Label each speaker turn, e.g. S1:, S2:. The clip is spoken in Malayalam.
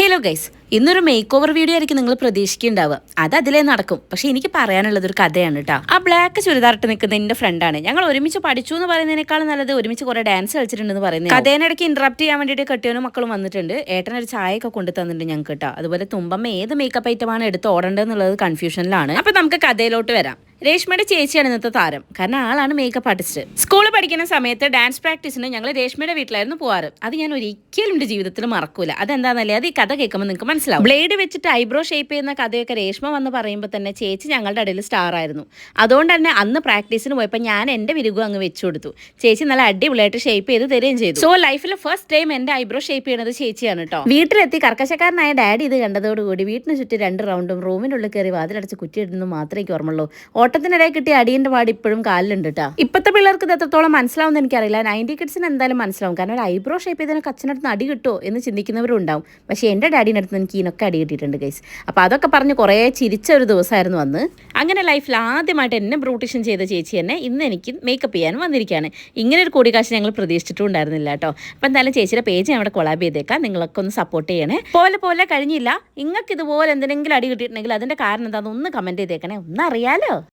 S1: ഹലോ ഗൈസ് ഇന്നൊരു മേക്ക് ഓവർ വീഡിയോ ആയിരിക്കും നിങ്ങൾ പ്രതീക്ഷിക്കുന്നുണ്ടാവുക. അത് അതിലേ നടക്കും. പക്ഷെ എനിക്ക് പറയാനുള്ളത് ഒരു കഥയാണ് കേട്ടോ ആ ബ്ലാക്ക് ചുരിദാറിട്ട് നിൽക്കുന്ന എന്റെ ഫ്രണ്ടാണ് ഞങ്ങൾ ഒരുമിച്ച് പഠിച്ചു എന്ന് പറയുന്നതിനേക്കാളും നല്ലത് ഒരുമിച്ച് കുറെ ഡാൻസ് കളിച്ചിട്ടുണ്ടെന്ന് പറയുന്നത് കഥേനിടയ്ക്ക് ഇന്ററപ്റ്റ് ചെയ്യാൻ വേണ്ടിയിട്ട് കെട്ടിയവനും മക്കളും വന്നിട്ടുണ്ട്. ഏട്ടൻ ഒരു ചായയൊക്കെ കൊണ്ടു തന്നിട്ടുണ്ട് ഞങ്ങൾക്ക് കേട്ടോ അതുപോലെ തുമ്പമ്മ ഏത് മേക്കപ്പ് ഐറ്റമാണ് എടുത്ത് ഓടേണ്ടതെന്നുള്ളത് കൺഫ്യൂഷനിലാണ് അപ്പൊ നമുക്ക് കഥയിലോട്ട് വരാം. രേഷ്മയുടെ ചേച്ചിയാണ് ഇന്നത്തെ താരം. കാരണം ആളാണ് മേക്കപ്പ് ആർട്ടിസ്റ്റ് സ്കൂളിൽ പഠിക്കുന്ന സമയത്ത് ഡാൻസ് പ്രാക്ടീസിന് ഞങ്ങൾ രേഷ്മയുടെ വീട്ടിലായിരുന്നു പോവാറ്. അത് ഞാൻ ഒരിക്കലും എന്റെ ജീവിതത്തിൽ മറക്കൂല. അതെന്താണെന്നല്ലേ അത് ഈ കഥ കേൾക്കുമ്പോൾ നിങ്ങൾക്ക് മനസ്സിലാവും. ബ്ലേഡ് വെച്ചിട്ട് ഐബ്രോ ഷേപ്പ് ചെയ്യുന്ന കഥയൊക്കെ രേഷ്മ വന്ന് പറയുമ്പോൾ തന്നെ ചേച്ചി ഞങ്ങളുടെ ഇടയിൽ സ്റ്റാർ ആയിരുന്നു. അതുകൊണ്ട് തന്നെ അന്ന് പ്രാക്ടീസിന് പോയപ്പോൾ ഞാൻ എന്റെ വിരുഗം അങ്ങ് വെച്ചു കൊടുത്തു. ചേച്ചി നല്ല അടിപൊളിയായിട്ട് ഷേപ്പ് ചെയ്ത് തരികയും ചെയ്തു. സോ ലൈഫിലെ ഫസ്റ്റ് ടൈം എന്റെ ഐബ്രോ ഷേപ്പ് ചെയ്യണത് ചേച്ചിയാണ് കേട്ടോ വീട്ടിലെത്തി കർക്കശക്കാരനായ ഡാഡി ഇത് കണ്ടതോടുകൂടി വീട്ടിന് ചുറ്റും രണ്ട് റൗണ്ടും റൂമിനുള്ളിൽ കയറി വാതിലടച്ച് കുറ്റിയിടുന്നു മാത്രമേ ഓർമ്മയുള്ളൂ. ഓട്ടത്തിനിടയിൽ കിട്ടിയ അടിയന്റെ പാട് ഇപ്പോഴും കാലിലുണ്ട് കേട്ടോ ഇപ്പോഴത്തെ പിള്ളേർക്ക് ഇത് എത്രത്തോളം മനസ്സിലാവും എനിക്കറിയില്ല. നയന്റി കിഡ്സിന് എന്തായാലും മനസ്സിലാവും. കാരണം ഒരു ഐബ്രോ ഷേപ്പ് ചെയ്തതിനൊക്കെ അച്ഛനടുത്ത് അടി കിട്ടുമോ എന്ന് ചിന്തിക്കുന്നവരും ഉണ്ടാവും. പക്ഷേ എന്റെ ഡാഡിന്റെ അടുത്ത് എനിക്ക് ഇതിനൊക്കെ അടി കിട്ടിയിട്ടുണ്ട് ഗൈസ് അപ്പോൾ അതൊക്കെ പറഞ്ഞ് കുറേ ചിരിച്ച ഒരു ദിവസമായിരുന്നു വന്ന് അങ്ങനെ ലൈഫിൽ ആദ്യമായിട്ട് എന്നെ ബ്രൂട്ടീഷൻ ചെയ്ത ചേച്ചി തന്നെ ഇന്ന് എനിക്ക് മേക്കപ്പ് ചെയ്യാൻ വന്നിരിക്കുകയാണ്. ഇങ്ങനെ ഒരു കൂടിക്കാഴ്ച ഞങ്ങൾ പ്രതീക്ഷിച്ചിട്ടും ഉണ്ടായിരുന്നില്ല കേട്ടോ അപ്പോൾ എന്തായാലും ചേച്ചിയുടെ പേജ് ഞാൻ അവിടെ കൊളാബ് ചെയ്തേക്കാം. നിങ്ങളൊക്കെ ഒന്ന് സപ്പോർട്ട് ചെയ്യണേ. പോലെ പോലെ കഴിഞ്ഞില്ല. നിങ്ങൾക്ക് ഇതുപോലെ എന്തെങ്കിലും അടി കിട്ടിയിട്ടുണ്ടെങ്കിൽ അതിന്റെ കാരണം എന്താണെന്ന് ഒന്ന് കമന്റ് ചെയ്തേക്കണേ. ഒന്നറിയാലോ